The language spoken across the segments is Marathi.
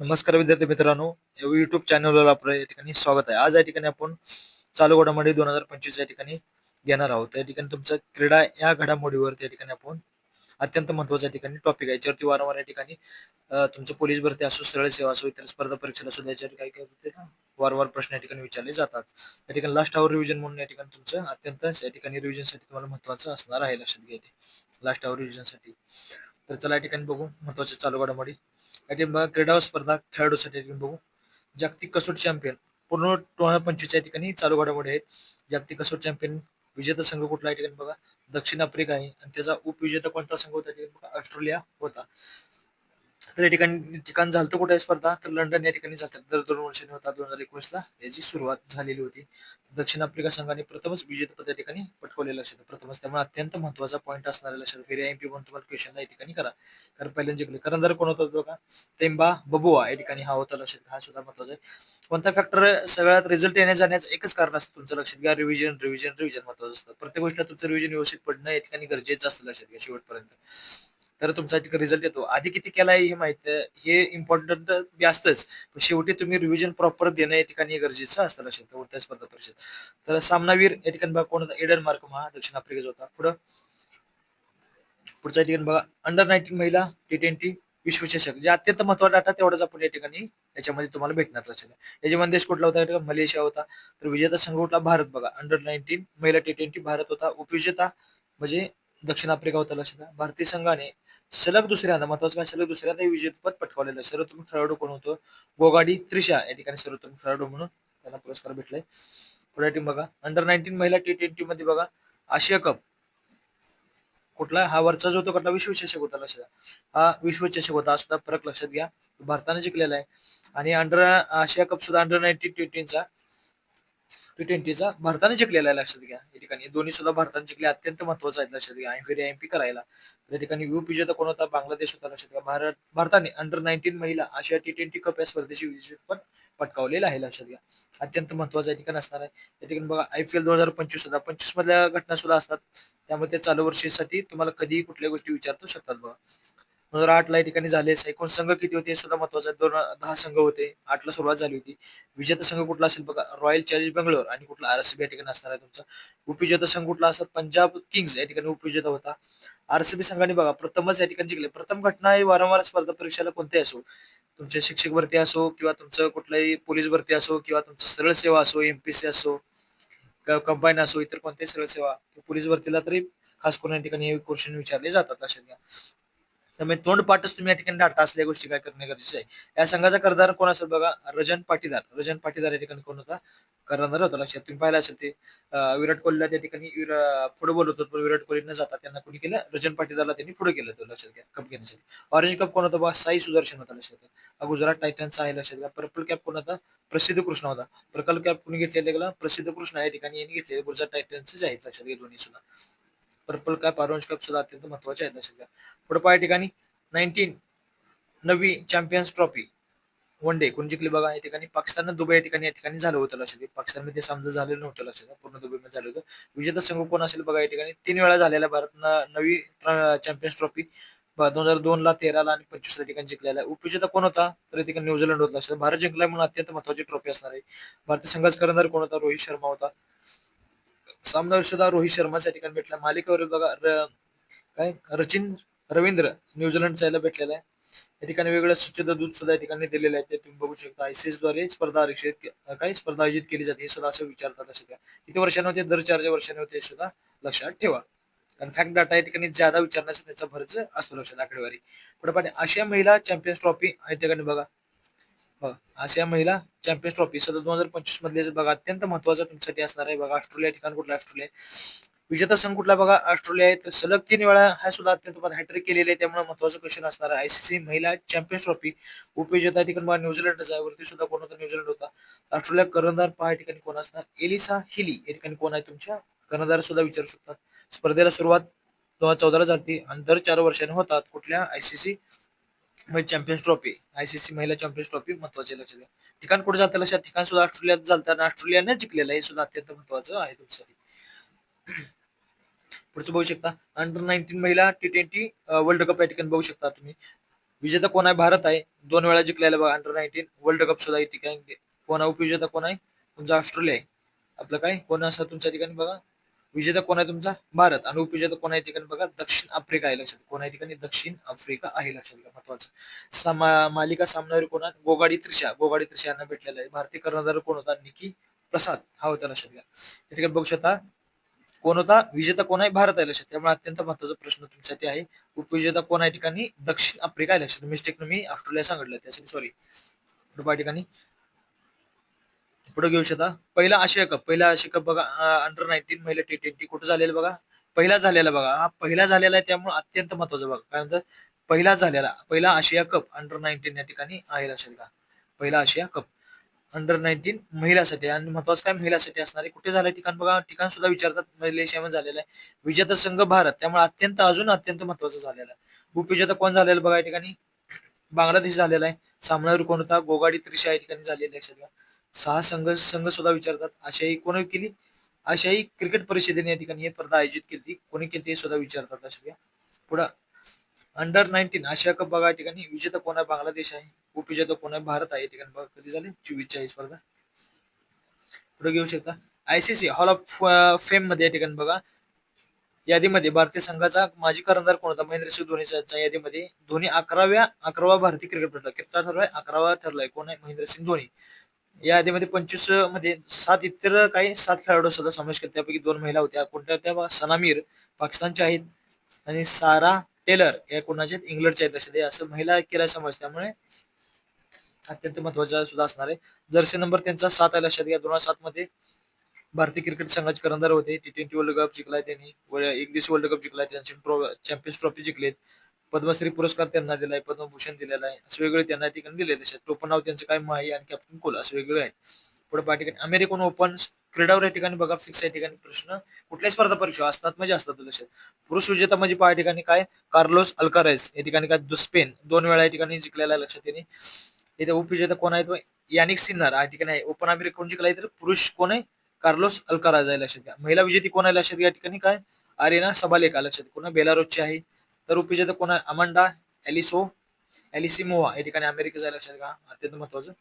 नमस्कार विद्यार्थी मित्रांनो युट्यूब चॅनलवर आपलं या ठिकाणी स्वागत आहे आज या ठिकाणी आपण चालू घडामोडी दोन हजार पंचवीस या ठिकाणी घेणार आहोत या ठिकाणी तुमचा क्रीडा या घडामोडीवर त्या ठिकाणी आपण अत्यंत महत्त्वाच्या ठिकाणी टॉपिक आहे याच्यावरती वारंवार या ठिकाणी तुमचं पोलीस भरती असो सरळ सेवा असो इतर स्पर्धा परीक्षेला सुद्धा याच्यावर ठिकाणी काही वारंवार प्रश्न या ठिकाणी विचारले जातात या ठिकाणी लास्ट आवर रिव्हिजन म्हणून या ठिकाणी तुमचं अत्यंत या ठिकाणी रिव्हिजनसाठी तुम्हाला महत्वाचं असणार आहे लक्षात घ्यायचे लास्ट आवर रिव्हिजनसाठी तर चला या ठिकाणी बघू महत्त्वाच्या चालू घडामोडी या ठिकाणी बघा क्रीडा स्पर्धा खेळाडूसाठी बघू. जागतिक कसोट चॅम्पियन पूर्ण दोन हजार पंचवीस या ठिकाणी चालू घडामोडी आहेत. जागतिक कसोट चॅम्पियन विजेता संघ कुठला या ठिकाणी बघा. दक्षिण आफ्रिका आहे आणि त्याचा उपविजेता कोणता संघ होता बघा? ऑस्ट्रेलिया होता. तर या ठिकाणी ठिकाण झालं कुठे स्पर्धा? तर लंडन या ठिकाणी झालं. दर दोन वर्षांनी होता दोन हजार एकोणीस ला याची सुरुवात झालेली होती दक्षिण आफ्रिका संघाने प्रथमच विजेतेपद या ठिकाणी पटकवले लक्षात प्रथमच त्यामुळे अत्यंत महत्त्वाचा पॉईंट असणारा लक्षात फेरी एम पी म्हणून तुम्हाला क्वेश्चन या ठिकाणी करा. कारण पहिल्यांदा जिंकले. करंदर कोण होता बघा तेंबा बबुआ या ठिकाणी हा होता लक्षात. हा सुद्धा महत्त्वाचा आहे. कोणता फॅक्टर सगळ्यात रिझल्ट येण्या जाण्याचं एकच कारण असतं तुमचं लक्षात घ्या. रिव्हिजन रिव्हिजन रिव्हिजन महत्वाचं असतं. प्रत्येक गोष्टीला तुमचं रिव्हिजन व्यवस्थित पडणं या ठिकाणी गरजेचं असतं लक्षात घ्या शेवटपर्यंत. तर तुमचा तिकडे रिझल्ट येतो. आधी किती केलाय हे माहीत हे इम्पॉर्टंट जास्तच असतंच. पण शेवटी तुम्ही रिव्हिजन प्रॉपर देणं या ठिकाणी गरजेचं असतं लक्षात कोणत्या स्पर्धा परिषद. तर सामनावीर या ठिकाणी बघा कोण होता? एडन मार्क हा दक्षिण आफ्रिकेचा होता. पुढं पुढच्या ठिकाणी बघा अंडर नाईन्टीन महिला टी ट्वेंटी विश्वचषक. जे अत्यंत महत्त्वाचा डाटा तेवढाच आपण या ठिकाणी याच्यामध्ये तुम्हाला भेटणार लक्षात याच्यामध्ये देश कुठला होता? मलेशिया होता. तर विजेता संघ कुठला? भारत बघा. अंडर नाईन्टीन महिला टी ट्वेंटी भारत होता. उपविजेता म्हणजे दक्षिण आफ्रिका होता लक्षात घ्या. भारतीय संघाने सलग दुसऱ्यांदा महत्वाचं काय? सलग दुसऱ्यांदा हे विजेतेपद पटकावलेलं सर्वोत्तम खेळाडू कोण होतो? गोगाडी त्रिशा या ठिकाणी सर्वोत्तम खेळाडू म्हणून त्यांना पुरस्कार भेटलाय. पुढे टीम बघा. अंडर नाईन्टीन महिला टी ट्वेंटी मध्ये बघा. आशिया कप कुठला? हा वरचा जो होतो कुठला? विश्वचषक होता लक्षात घ्या. हा विश्वचषक होता. हा सुद्धा फरक लक्षात घ्या. भारताने जिंकलेला आहे. आणि अंडर आशिया कप सुद्धा अंडर नाईन्टीन टी ट्वेंटीचा टी ट्वेंटीचा भारताने जिंकलेला आहे लक्षात घ्या. या ठिकाणी दोन्ही सुद्धा भारताने जिंकले अत्यंत महत्वाचं आहे लक्षात घ्या. आणि फेरी एम करायला. या ठिकाणी विजेता कोण होता? बांगलादेश होता लक्षात घ्या. भारत भारताने अंडर नाईन्टीन महिला आशिया टी ट्वेंटी कप या स्पर्धेची विजेतेपद पटकावलेलं आहे लक्षात घ्या. अत्यंत महत्वाचं या ठिकाणी असणार आहे. या ठिकाणी बघा आय पी एल दोन हजार पंचवीस सुद्धा पंचवीस मधल्या घटना सुद्धा असतात. त्यामुळे ते चालू वर्षीसाठी तुम्हाला कधीही कुठल्या गोष्टी विचारतो शकतात बघा. दोन हजार आठ ला या ठिकाणी झाले एकूण संघ किती होते हे सुद्धा महत्वाचं आहे. दोन दहा संघ होते आठला सुरुवात झाली होती. विजेता संघ कुठला असेल बघा रॉयल चॅलेंज बेंगलोर आणि कुठला आरसीबी या ठिकाणी असणार आहे तुमचा. उपविजेता संघ कुठला असेल पंजाब किंग्स या ठिकाणी उपविजेता होता. आरसीबी संघाने बघा प्रथमच या ठिकाणी जिंकले. प्रथम घटना ही वारंवार स्पर्धा परीक्षेला कोणते असो तुमचे शिक्षक भरती असो किंवा तुमचं कुठलाही पोलीस भरती असो किंवा तुमचं सरळ सेवा असो एमपीसी असो कंबाईन असो इतर कोणत्याही सरळ सेवा पोलीस भरतीला तरी खास करून या ठिकाणी हे क्वेश्चन विचारले जातात लक्षात घ्या. त्यामुळे तोंडपाठच तुम्ही या ठिकाणी डाटा असल्या गोष्टी काय करणे गरजेचे आहे. या संघाचा करदार कोण असेल बघा? रजन पाटीदार. रजन पाटीदार या ठिकाणी कोण होता? कर्णधार होता. लक्षात तुम्ही पाहिलं असेल ते. विराट कोहलीला त्या ठिकाणी पुढे बोलत होतं पण विराट कोहली न जाता त्यांना कोणी केलं? रजन पाटीदारला त्यांनी पुढे केलं होतं लक्षात घ्या. कप घेण्यासाठी. ऑरेंज कप कोण होता बघा? साई सुदर्शन होता लक्षात घ्या. हा गुजरात टायटन्स आहे लक्षात घ्या. पर्पल कॅप कोण होता? प्रसिद्ध कृष्ण होता. पर्पल कॅप कोणी घेतलेला गेला? प्रसिद्ध कृष्ण या ठिकाणी यांनी घेतलेले. गुजरात टायटन्सच आहेत लक्षात घ्या दोन्ही सुद्धा. पर्पल कॅप ऑरेंज कप सुद्धा अत्यंत महत्त्वाचे आहेत लक्षात घ्या पुढे पाय ठिकाणी नाईन्टीन नवी चॅम्पियन्स ट्रॉफी वन डे कोण जिंकली बघा या ठिकाणी पाकिस्तान दुबई या ठिकाणी या ठिकाणी झालं होतं लक्षात घ्या. पाकिस्तानमध्ये सामना झालेलं नव्हतं लक्षात घ्या. पूर्ण दुबईमध्ये झालं होतं. विजेता संघ कोण असेल बघा या ठिकाणी तीन वेळा झालेला भारत नवी चॅम्पियन्स ट्रॉफी दोन हजार दोन ला तेरा ला आणि पंचवीस ला ठिकाणी जिंकलेला. आहे उपविजेता कोण होता? तर ठिकाणी न्यूझीलंड होता लक्षात भारत जिंकला म्हणून अत्यंत महत्वाची ट्रॉफी असणार आहे. भारतीय संघाचा करणार कोण होता? रोहित शर्मा होता. सामनावर सुद्धा रोहित शर्माच्या ठिकाणी भेटला मालिकेवर बघा काय? रचिन रवींद्र न्यूझीलंडचा याला भेटलेला आहे. या ठिकाणी वेगळं स्वच्छता दूध सुद्धा या ठिकाणी दिलेलं आहे ते तुम्ही बघू शकता. आयसीएसद्वारे स्पर्धा आरक्षित काय? स्पर्धा आयोजित केली जाते. हे सुद्धा असं विचारतात असं त्या. किती वर्षांनी होते? दर चार वर्षांनी होते हे सुद्धा लक्षात ठेवा. कारण फॅक्ट डाटा या ठिकाणी ज्यादा विचारण्याचा त्याचा भरच असतो लक्षात. आकडेवारी. पुढे आशिया महिला चॅम्पियन्स ट्रॉफी या ठिकाणी बघा. बघा आशिया महिला चॅम्पियन्स ट्रॉफी सध्या दोन हजार पंचवीस मधले बघा अत्यंत महत्त्वाचा तुमच्यासाठी असणार आहे. बघा ऑस्ट्रेलिया ठिकाण कुठला ऑस्ट्रेलिया विजेता संघ कुठला बघा ऑस्ट्रेलिया आहे. तर सलग तीन वेळा हा सुद्धा अत्यंत हॅट्रिक केलेला आहे. त्यामुळे महत्वाचं क्वेश्चन असणार आहे. आयसीसी महिला चॅम्पियन्स ट्रॉफी उपविजेता ठिकाणी बघा न्यूझीलंडचा आहे. वरती सुद्धा कोण होता न्यूझीलंड होता. ऑस्ट्रेलिया कर्णधार पहा ठिकाणी कोण असणार? Alyssa Healy. या ठिकाणी कोण आहे तुमच्या? कर्णधार सुद्धा विचारू शकतात. स्पर्धेला सुरुवात दोन हजार चौदाला झाली आणि दर चार वर्षांनी होतात. कुठल्या? आयसीसी चॅम्पियन्स ट्रॉफी आयसीसी महिला चॅम्पियन्स ट्रॉफी महत्त्वाचे लक्षात घ्या. ठिकाण कुठे जातं लक्षात ठिकाण सुद्धा ऑस्ट्रेलियात जातं आणि ऑस्ट्रेलियाने जिंकलेलं हे सुद्धा अत्यंत महत्वाचं आहे तुमच्यासाठी. पुढचं बघू शकता अंडर नाईन्टीन महिला टी ट्वेंटी वर्ल्ड कप या ठिकाणी बघू शकता तुम्ही. विजेता कोण आहे? भारत आहे. दोन वेळा जिंकलेला बघा अंडर नाईन्टीन वर्ल्ड कप सुद्धा या ठिकाणी. कोण आहे? उपविजेता कोण आहे? तुमचा ऑस्ट्रेलिया आहे. आपलं काय? कोण असं तुमच्या ठिकाणी बघा? विजेता कोण आहे तुमचा? भारत. आणि उपविजेता कोण आहे ठिकाणी बघा? दक्षिण आफ्रिका आहे लक्षात. कोण आहे ठिकाणी? दक्षिण आफ्रिका आहे लक्षात घ्या. महत्वाचं मालिका सामनावर कोण गोगाडी त्रिशा. गोगाडी त्रिशा यांना भेटलेला आहे. भारतीय कर्णधार कोण होता? निकी प्रसाद. हा होता लक्षात घ्या. या ठिकाणी बघू शकता कोण होता? विजेता कोण आहे? भारत आहे लक्षात. त्यामुळे अत्यंत महत्त्वाचा प्रश्न तुमच्यासाठी आहे. उपविजेता कोण आहे ठिकाणी? दक्षिण आफ्रिका आहे लक्षात. मिस्टेक मी ऑस्ट्रेलिया सांगितलं. त्यासाठी सॉरी ठिकाणी. पुढे घेऊ शकता. पहिला आशिया कप पहिला आशिया कप बघा अंडर नाईन्टीन महिला टी ट्वेंटी कुठं झालेला बघा? पहिला झालेला बघा. हा पहिला झालेला आहे त्यामुळे अत्यंत महत्त्वाचा बघा. काय म्हणतात? पहिला झालेला पहिला आशिया कप अंडर नाईन्टीन या ठिकाणी आहे लक्षात घ्या. पहिला आशिया कप अंडर नाईन्टीन महिलासाठी. आणि महत्वाचं काय? महिलासाठी असणार आहे कुठे झालं ठिकाण बघा? ठिकाण सुद्धा विचारतात. मलेशियामध्ये झालेलं आहे. विजेता संघ भारत. त्यामुळे अत्यंत अजून अत्यंत महत्वाचं झालेलं आहे. उपविजेता कोण झालेलं बघा या ठिकाणी? बांगलादेश झालेला आहे. सामनावर कोण होता? गोगाडी त्रिशा या ठिकाणी झालेली लक्षात घ्या. सहा संघ संघ सुद्धा विचारतात. आशियाई कोणी केली? आशियाई क्रिकेट परिषदेने या ठिकाणी हे स्पर्धा आयोजित केली कोणी केली हे सुद्धा विचारतात लक्षात पुढं अंडर नाईन्टीन आशिया कप बघा या ठिकाणी. विजेता कोण आहे? बांगलादेश आहे. उपविजेता कोण आहे? भारत आहे. ठिकाणी बघा कधी झाले? चोवीसच्या ही स्पर्धा. पुढे घेऊ शकता. आयसीसी हॉल ऑफ फेममध्ये या ठिकाणी बघा. यादीमध्ये भारतीय संघाचा माजी कर्णधार कोण होता? महेंद्रसिंह धोनीच्या यादीमध्ये. धोनी अकराव्या अकरावा भारतीय क्रिकेटपटू ठरवाय ठरलाय? अकरावा ठरलाय. कोण आहे? महेंद्रसिंग धोनी. या यादीमध्ये पंचवीसमध्ये सात इतर काही सात खेळाडू सुद्धा समावेश केला त्यापैकी दोन महिला होत्या. कोणत्या होत्या? सनामीर पाकिस्तानच्या आहेत. आणि सारा टेलर या कोणाच्या आहेत? इंग्लंडच्या आहेत. लक्षात असं महिला केला समज त्यामुळे अत्यंत महत्त्वाचा सुद्धा असणार आहे. जर्सी नंबर त्यांचा सात आहे लक्षात घ्या. दोन हजार सात मध्ये भारतीय क्रिकेट संघाचे कर्णधार होते. टी ट्वेंटी वर्ल्ड कप जिंकलाय त्यांनी. एक दिवशी वर्ल्ड कप जिंकलाय. त्यांची चॅम्पियन्स ट्रॉफी जिंकलेत. पद्मश्री पुरस्कार त्यांना दिलाय पद्मभूषण दिलेला आहे. असं वेगळे त्यांना ठिकाणी दिले त्याच्यात टोपण नाव त्यांचं काय माही आणि कॅप्टन कोल असं वेगळं आहे पुढे पहा ठिकाणी अमेरिकन ओपन क्रीडावर या ठिकाणी बघा फिक्स या ठिकाणी प्रश्न. कुठल्याही स्पर्धा परीक्षा असतात म्हणजे असतात लक्षात. पुरुष विजेता म्हणजे पहा या ठिकाणी काय? कार्लोस अल्कारेस या ठिकाणी काय? स्पेन. दोन वेळा या ठिकाणी जिंकलेला आहे लक्षात येणे. इथे उपविजेता कोण आहे तो यानिक सिन्नर या ठिकाणी आहे. ओपन अमेरिका कोण जिंकलाय तर पुरुष कोण आहे? कार्लोस अल्काराज आहे लक्षात घ्या. महिला विजेती कोण आहे लक्षात घ्या. या ठिकाणी काय? अरेना सबालेका लक्षात. कोण? बेलारोसची आहे. तर उपविजेता कोण आहे? अमांडा एलिसो एलिसिमोवा या ठिकाणी अमेरिकेचा आहे लक्षात घ्या. अत्यंत महत्वाचं.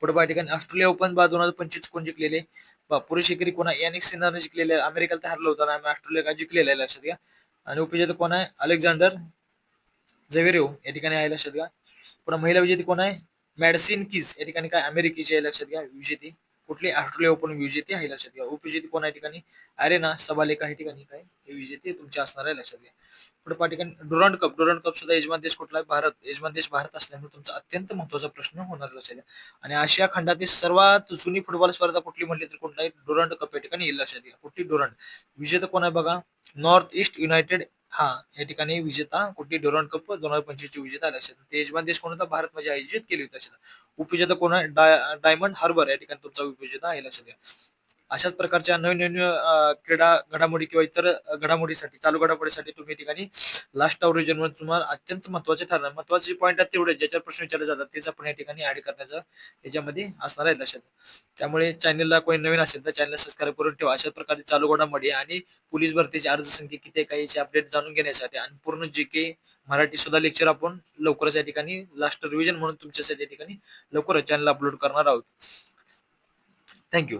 पुढे या ठिकाणी ऑस्ट्रेलिया ओपन बा दोन हजार पंचवीस कोण जिंकलेले? बा पुरुष एकेरी कोण आहे? यानिक सिन्नरने जिंकलेले. अमेरिकेला तर हरलं होतं आणि ऑस्ट्रेलिया काय जिंकलेलं आहे लक्षात घ्या. आणि उपविजेता कोण आहे? अलेक्झांडर झेवेरिओ या ठिकाणी आहे लक्षात घ्या. पुन्हा महिला विजेती कोण आहे? मॅडसिन किज या ठिकाणी काय? अमेरिकेची आहे लक्षात घ्या. विजेती. कुठली ऑस्ट्रेलिया ओपन विजेते आहे लक्षात घ्या. उपविजेते कोण आहे ठिकाणी? अरे ना सबालेका हे ठिकाणी काय? हे विजेते तुमचे असणार आहे लक्षात घ्या. पुढे पहा ठिकाणी डुरंड कप डुरंड कप सुद्धा यजमान देश कुठला आहे? भारत. यजमान देश भारत असल्यामुळे तुमचा अत्यंत महत्त्वाचा प्रश्न होणार लक्षात घ्या. आणि आशिया खंडातील सर्वात जुनी फुटबॉल स्पर्धा कुठली म्हटली तर कुठला डोरंट डुरंड कप या ठिकाणी येईल लक्षात घ्या. कुठली डुरंड विजेता कोण आहे बघा? नॉर्थ ईस्ट युनायटेड हा या ठिकाणी विजेता कुठली? डोरॉन कप दोन हजार पंचवीस ची विजेता लक्षात ते यजमान देश कोण होता भारत मध्ये आयोजित केली होती लक्षात उपविजेता कोण डायमंड हार्बर या ठिकाणी तुमचा उपविजेता आहे लक्षात घ्या. अशाच प्रकारच्या नवीन नवीन क्रीडा घडामोडी किंवा इतर घडामोडीसाठी चालू घडामोडीसाठी तुम्ही या ठिकाणी लास्ट आवर रिजन तुम्हाला अत्यंत महत्त्वाचे ठरणार. महत्त्वाचे पॉईंट आहेत तेवढे ज्याच्यावर प्रश्न विचारले जातात तेच आपण या ठिकाणी ऍड करण्याचं याच्यामध्ये असणार आहे लक्षात. त्यामुळे चॅनलला कोणी नवीन असेल तर चॅनल सबस्क्राईब करून ठेवा. अशा प्रकारे चालू घडामोडी आणि पोलीस भरतीची अर्ज संख्या किती आहे, काही याची अपडेट जाणून घेण्यासाठी आणि पूर्ण जे के मराठी सुद्धा लेक्चर आपण लवकरच या ठिकाणी लास्ट रिव्हिजन म्हणून तुमच्यासाठी या ठिकाणी लवकरच चॅनल अपलोड करणार आहोत. थँक्यू